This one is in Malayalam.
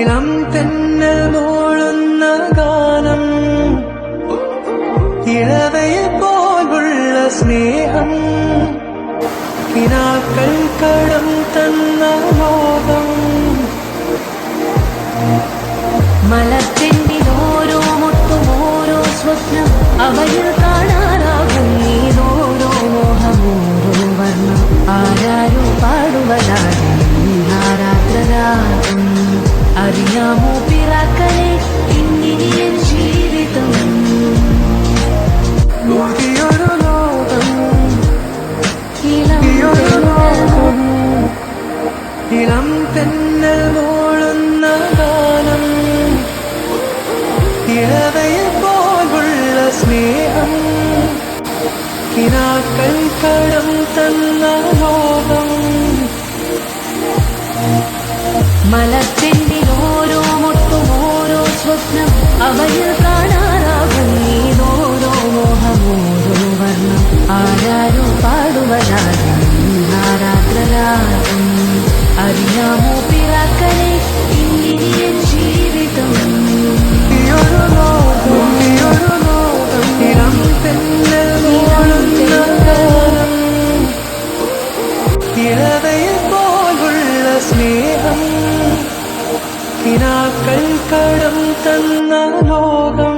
ഇളം തെന്നൽ മോളുന്ന ഗാനം ഇളവയെ പോലുള്ള സ്നേഹം കിനാക്കൾ കടം തന്ന ലോകം മലത്തിന്റെ ഓരോ ഓരോ സ്വപ്നം അവയിൽ കാണാനാകും നീതോരോ മോഹമോരോ വർണം. ആരാരോ പാടുവതാകും അറിയാമോ പിറാക്കലെ ഇന്നിനിയൻ ജീവിതം. പുതിയൊരു ലോകം. ഇളം തെന്നൽ. മൂളുന്ന ഗാനം. ഇളവയെ പോലുള്ള സ്നേഹം. കിനാക്കൾ കടം തന്ന ലോകം. ഓരോ സ്വപ്നം അവയിൽ കാണാറാകും. നീതോരോ മോഹമോരോ വർണം ആരാരോ പാടുവരാകും. അറിയാമോ പിറാക്കലെ ഇന്നിയൻ ജീവിതം. ഈയൊരു ലോകം ഈയൊരു ലോകം. ഇളം തെന്നൽ മൂളുന്ന ഗാനം ഇളവയെ പോലുള്ള സ്നേഹം. കിനാക്കൾ കടം തന്ന ലോകം